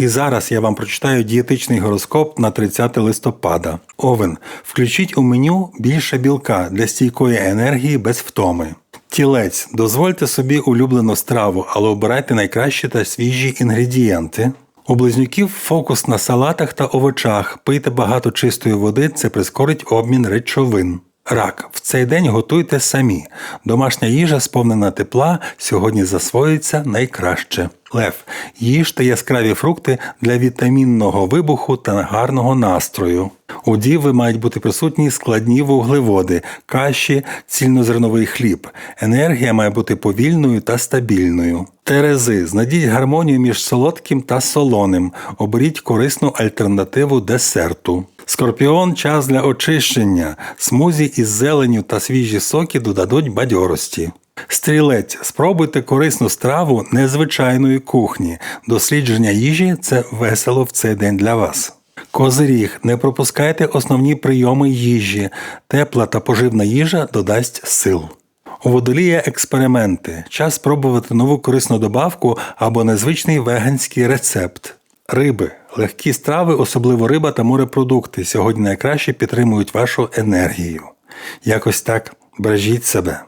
І зараз я вам прочитаю дієтичний гороскоп на 30 листопада. Овен. Включіть у меню більше білка для стійкої енергії без втоми. Тілець. Дозвольте собі улюблену страву, але обирайте найкращі та свіжі інгредієнти. У близнюків фокус на салатах та овочах. Пийте багато чистої води, це прискорить обмін речовин. Рак. В цей день готуйте самі. Домашня їжа, сповнена тепла, сьогодні засвоїться найкраще. Лев. Їжте яскраві фрукти для вітамінного вибуху та гарного настрою. У діви мають бути присутні складні вуглеводи, каші, цільнозерновий хліб. Енергія має бути повільною та стабільною. Терези. Знайдіть гармонію між солодким та солоним. Оберіть корисну альтернативу десерту. Скорпіон час для очищення. Смузі із зеленю та свіжі соки додадуть бадьорості. Стрілець, спробуйте корисну страву незвичайної кухні. Дослідження їжі це весело в цей день для вас. Козиріг, не пропускайте основні прийоми їжі. Тепла та поживна їжа додасть сил. У водолія експерименти. Час спробувати нову корисну добавку або незвичний веганський рецепт. Риби. Легкі страви, особливо риба та морепродукти, сьогодні найкраще підтримують вашу енергію. Якось так бережіть себе.